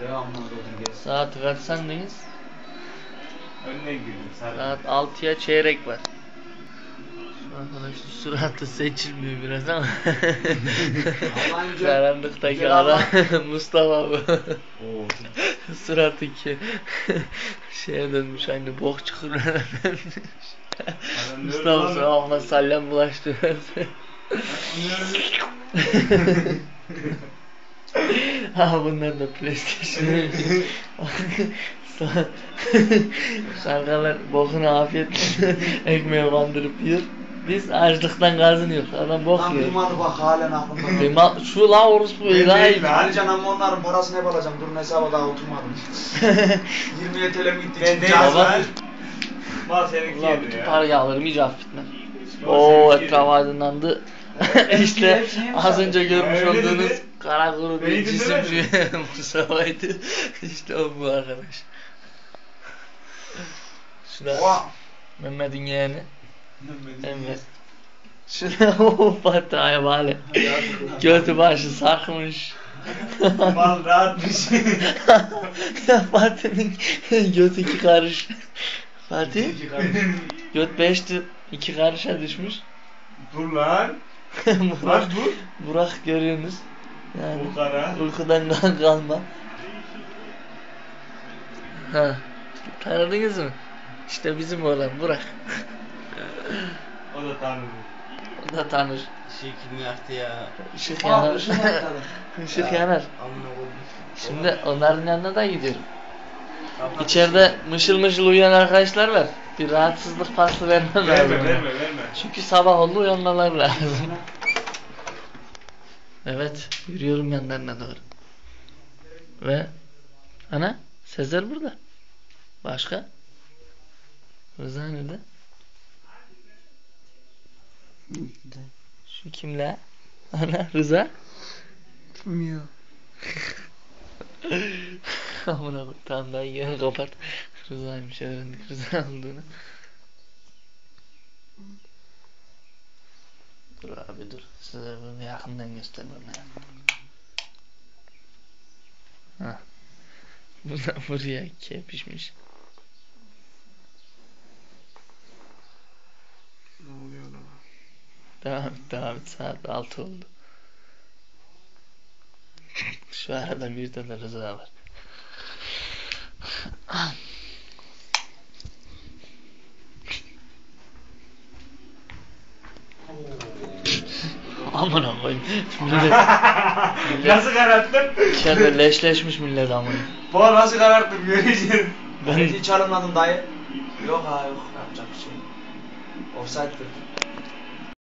Devamlı Rodriguez. Saat kaç sandınız? Önden girdim. Saat 6'ya çeyrek var. Şu arkadaşın suratı seçilmiyor biraz ama. Karanlıktaki ama. Mustafa bu. Oo. Suratı ki şeye dönmüş aynı bok çukuruna dönmüş. Mustafa sallallahu sallam bulaştı. ha bunlar da PlayStation. Şarkılar bokunu afiyetle ekmeğe bandırıp yiyor. Biz açlıktan kazanıyoruz. Adam bok Lan yiyor. kıymadı bak halen aklımda. Kıyma, şu la orospu Ben ilahi. değil lan. Alican ama onların parasını hep alacağım. Durun hesaba daha oturmadım. 20'ye telem gitti. Ben değil Caz- Baba. Mal seninki Ulan yedi bütün ya. parayı alırım iyice affetmem. Ulan Oo seninki etraf yedi. aydınlandı. İşte hepsini yemiş az abi. önce görmüş Öyle olduğunuz dedi. Bir Beni cisim dinlemedin. Mustafa'ydı. işte o bu arkadaş. Şuna Oha. Mehmet'in yeğeni. Mehmet. Şuna o Fatiha'ya bari. Götü başı sarkmış. Mal rahatmış. Fatih'in götü iki karış. Fatih göt beşti iki karışa düşmüş. Dur lan. Burak, Lan dur. Burak görüyorsunuz. Yani Bu kara. uykudan kan kalma. Ha. Tanıdınız mı? İşte bizim oğlan Burak. O da tanrı. O da tanır. Şekil yaktı ya. Işık Aa, yanar. Işık yanar. Şimdi onların yanına da gidiyorum. İçeride mışıl mışıl uyuyan arkadaşlar var. Bir rahatsızlık pası vermem lazım. Verme verme verme. Çünkü sabah oldu uyanmaları lazım. Evet, yürüyorum yanlarına doğru. Ve ana Sezer burada. Başka? Rıza nerede? Şu kimle? Ana Rıza? Bilmiyorum. Amına koy. Tamam daha yeni kapat. Rıza'ymış öğrendik Rıza olduğunu. Dur abi dur. Size bunu yakından göstermem lazım. Ha. Buradan buraya kepişmiş. Ne oluyor lan? Devam et devam et. Saat 6 oldu. Şu arada bir tane Rıza var. Amına koyayım. Millet Nasıl kararttım? içeride leşleşmiş millet amına. Bu nasıl kararttım göreceğiz. Ben hiç alınmadım dayı. Yok ha yok yapacak bir şey. Offside'dir.